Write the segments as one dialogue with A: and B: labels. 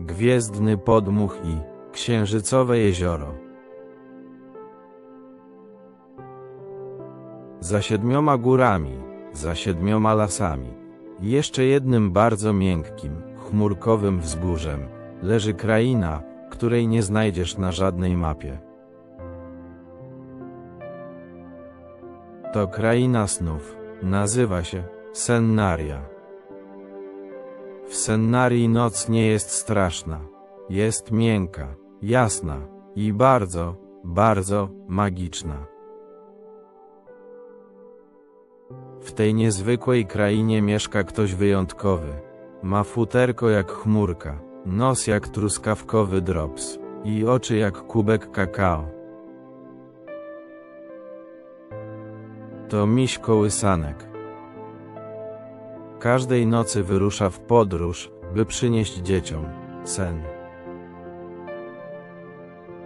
A: gwiezdny podmuch i księżycowe jezioro. Za siedmioma górami, za siedmioma lasami, jeszcze jednym bardzo miękkim, chmurkowym wzgórzem, leży kraina, której nie znajdziesz na żadnej mapie. To kraina snów, nazywa się Sennaria. W Sennarii noc nie jest straszna, jest miękka, jasna i bardzo, bardzo magiczna. W tej niezwykłej krainie mieszka ktoś wyjątkowy. Ma futerko jak chmurka, nos jak truskawkowy drops i oczy jak kubek kakao. To miś kołysanek. Każdej nocy wyrusza w podróż, by przynieść dzieciom sen.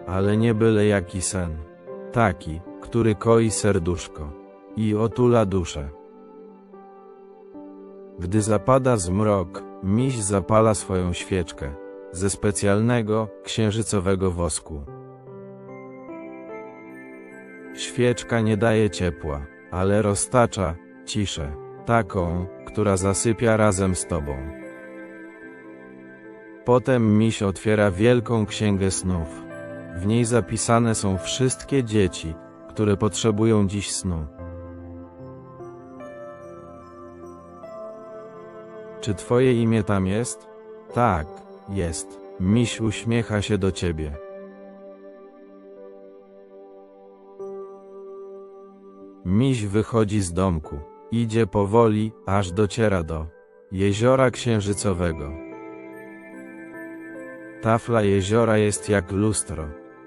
A: Ale nie byle jaki sen. Taki, który koi serduszko i otula duszę. Gdy zapada zmrok, miś zapala swoją świeczkę ze specjalnego, księżycowego wosku. Świeczka nie daje ciepła, ale roztacza ciszę, taką, która zasypia razem z tobą. Potem miś otwiera wielką księgę snów. W niej zapisane są wszystkie dzieci, które potrzebują dziś snu. Czy twoje imię tam jest? Tak, jest. Miś uśmiecha się do ciebie. Miś wychodzi z domku. Idzie powoli, aż dociera do jeziora księżycowego. Tafla jeziora jest jak lustro.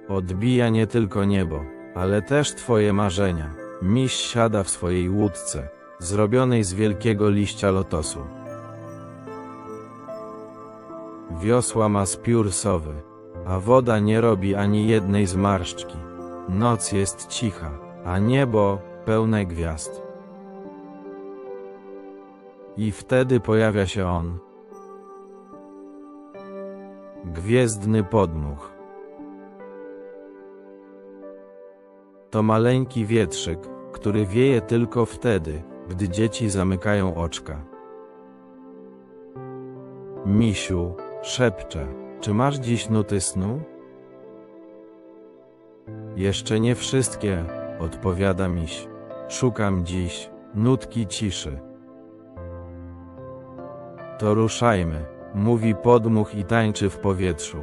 A: Odbija nie tylko niebo, ale też twoje marzenia. Miś siada w swojej łódce, zrobionej z wielkiego liścia lotosu. Wiosła ma spiór sowy, a woda nie robi ani jednej zmarszczki. Noc jest cicha, a niebo pełne gwiazd. I wtedy pojawia się on. Gwiezdny podmuch. To maleńki wietrzyk, który wieje tylko wtedy, gdy dzieci zamykają oczka. Misiu, szepcze, czy masz dziś nuty snu? Jeszcze nie wszystkie, odpowiada miś. Szukam dziś nutki ciszy. To ruszajmy, mówi podmuch i tańczy w powietrzu.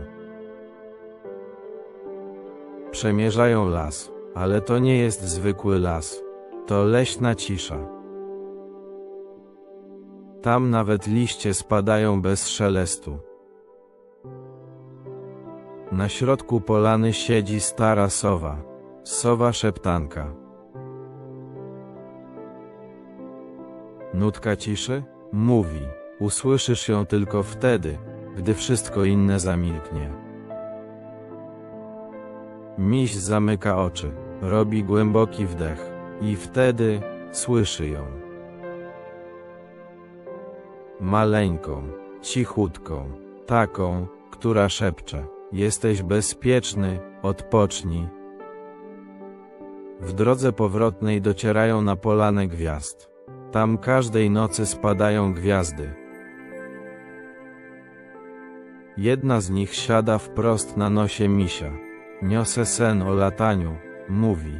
A: Przemierzają las, ale to nie jest zwykły las. To leśna cisza. Tam nawet liście spadają bez szelestu. Na środku polany siedzi stara sowa. Sowa szeptanka. Nutka ciszy? Mówi. Usłyszysz ją tylko wtedy, gdy wszystko inne zamilknie. Miś zamyka oczy, robi głęboki wdech i wtedy słyszy ją. Maleńką, cichutką, taką, która szepcze: Jesteś bezpieczny, odpocznij. W drodze powrotnej docierają na polanę gwiazd. Tam każdej nocy spadają gwiazdy. Jedna z nich siada wprost na nosie misia. Niosę sen o lataniu, mówi.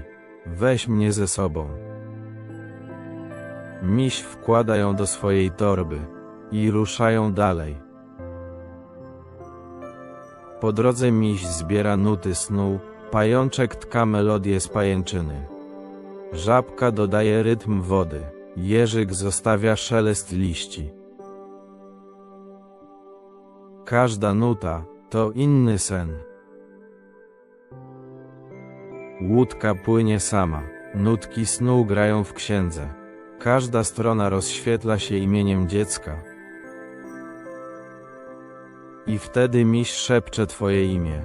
A: Weź mnie ze sobą. Miś wkłada ją do swojej torby i ruszają dalej. Po drodze miś zbiera nuty snu, pajączek tka melodię z pajęczyny. Żabka dodaje rytm wody, jeżyk zostawia szelest liści. Każda nuta to inny sen. Łódka płynie sama, nutki snu grają w księdze. Każda strona rozświetla się imieniem dziecka. I wtedy miś szepcze twoje imię.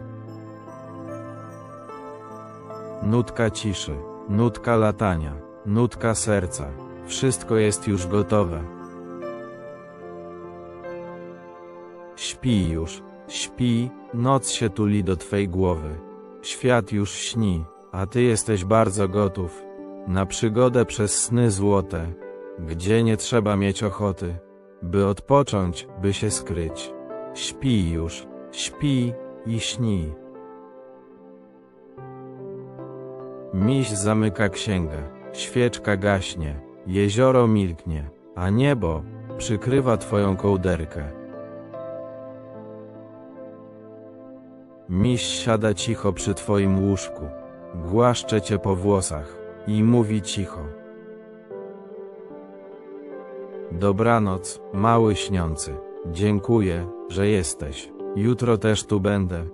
A: Nutka ciszy, nutka latania, nutka serca. Wszystko jest już gotowe. Śpi już, Śpi, noc się tuli do twej głowy. Świat już śni, a ty jesteś bardzo gotów. Na przygodę przez sny złote, gdzie nie trzeba mieć ochoty, by odpocząć, by się skryć. Śpi już, śpi i śni. Miś zamyka księgę, świeczka gaśnie, jezioro milknie, a niebo przykrywa twoją kołderkę. Miś siada cicho przy twoim łóżku, głaszcze cię po włosach i mówi cicho. Dobranoc, mały śniący. Dziękuję, że jesteś. Jutro też tu będę,